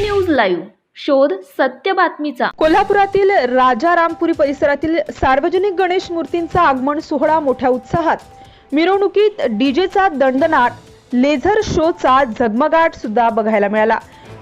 News live. शोध सत्य बातमीचा. कोल्हापुरातील राजारामपुरी परिसरातील सार्वजनिक गणेश मूर्तींचा आगमन सोहळा मोठ्या उत्साहात. मिरवणुकीत डीजेचा दंडनाट लेझर शोचा झगमगाट सुद्धा बघायला मिळाला.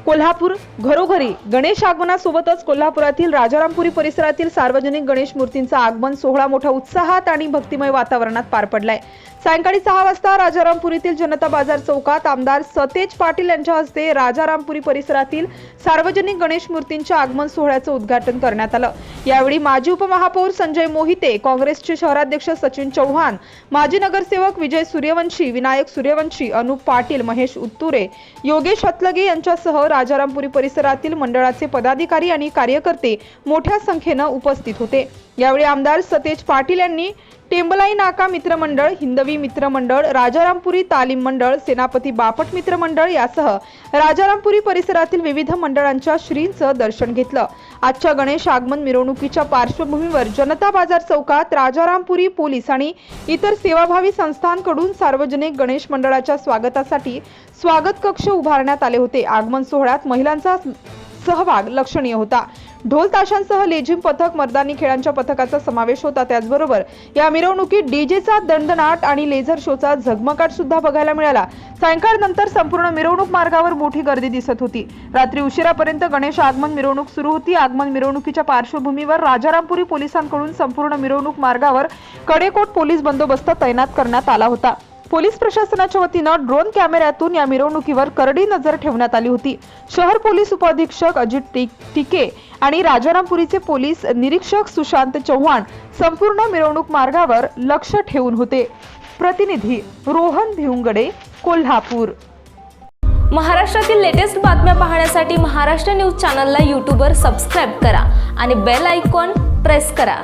कोल्हापूर घरोघरी गणेश आगमनासोबतच कोल्हापुरातील राजारामपुरी परिसरातील सार्वजनिक गणेश मूर्तींचा आगमन सोहळा मोठ्या उत्साहात आणि भक्तिमय वातावरणात पार पडलाय. सायंकाळी सहा वाजता राजारामपुरीतील जनता बाजार चौकात आमदार सतेज पाटील यांच्या हस्ते राजारामपुरी परिसरातील सार्वजनिक गणेश मूर्तींच्या आगमन सोहळ्याचं उद्घाटन करण्यात आलं. यावेळी माजी उपमहापौर संजय मोहिते काँग्रेसचे शहराध्यक्ष सचिन चव्हाण माजी नगरसेवक विजय सूर्यवंशी विनायक सूर्यवंशी अनुप पाटील महेश उत्तुरे योगेश हतलगे यांच्यासह राजारामपुरी परिसरातील मंडळाचे पदाधिकारी आणि कार्यकर्ते मोठ्या संख्येनं उपस्थित होते. यावेळी आमदार सतेज पाटील यांनी टेंबलाई नाका मित्रमंडळ हिंदवी मित्रमंडळ राजारामपुरी तालीम मंडळ सेनापती बापट मित्रमंडळ यासह राजारामपुरी परिसरातील विविध मंडळांच्या श्रींचं दर्शन घेतलं. आजच्या गणेश आगमन मिरवणुकीच्या पार्श्वभूमीवर जनता बाजार चौकात राजारामपुरी पोलीस आणि इतर सेवाभावी संस्थांकडून सार्वजनिक गणेश मंडळाच्या स्वागतासाठी स्वागत कक्ष उभारण्यात आले होते. आगमन सोहळ्यात महिलांचा सहभाग लक्षणीय होता. ढोल ताशांसह लेझिम पथक मर्दानी खेळांच्या पथकाचा समावेश होता. त्याचबरोबर या मिरवणुकीत डीजेचा दणदणाट आणि लेझर शोचा झगमगाट सुद्धा बघायला मिळाला. सायंकाळनंतर संपूर्ण मिरवणूक मार्गावर मोठी गर्दी दिसत होती. रात्री उशिरापर्यंत गणेश आगमन मिरवणूक सुरू होती. आगमन मिरवणुकीच्या पार्श्वभूमीवर राजारामपुरी पोलिसांकडून संपूर्ण मिरवणूक मार्गावर कडेकोट पोलीस बंदोबस्त तैनात करण्यात आला होता. पोलीस प्रशासनाच्या वतीनं ड्रोन कॅमेऱ्यातून या मिरवणुकीवर करडी नजर ठेवण्यात आली होती. शहर पोलीस उपअधीक्षक अजित टिके आणि राजारामपुरीचे पोलीस निरीक्षक सुशांत चव्हाण संपूर्ण मिरवणूक मार्गावर लक्ष ठेवून होते. प्रतिनिधी रोहन भिवंगडे कोल्हापूर. महाराष्ट्रातील लेटेस्ट बातम्या पाहण्यासाठी महाराष्ट्र न्यूज चॅनलला यूट्यूबवर सबस्क्राईब करा आणि बेल आयकॉन प्रेस करा.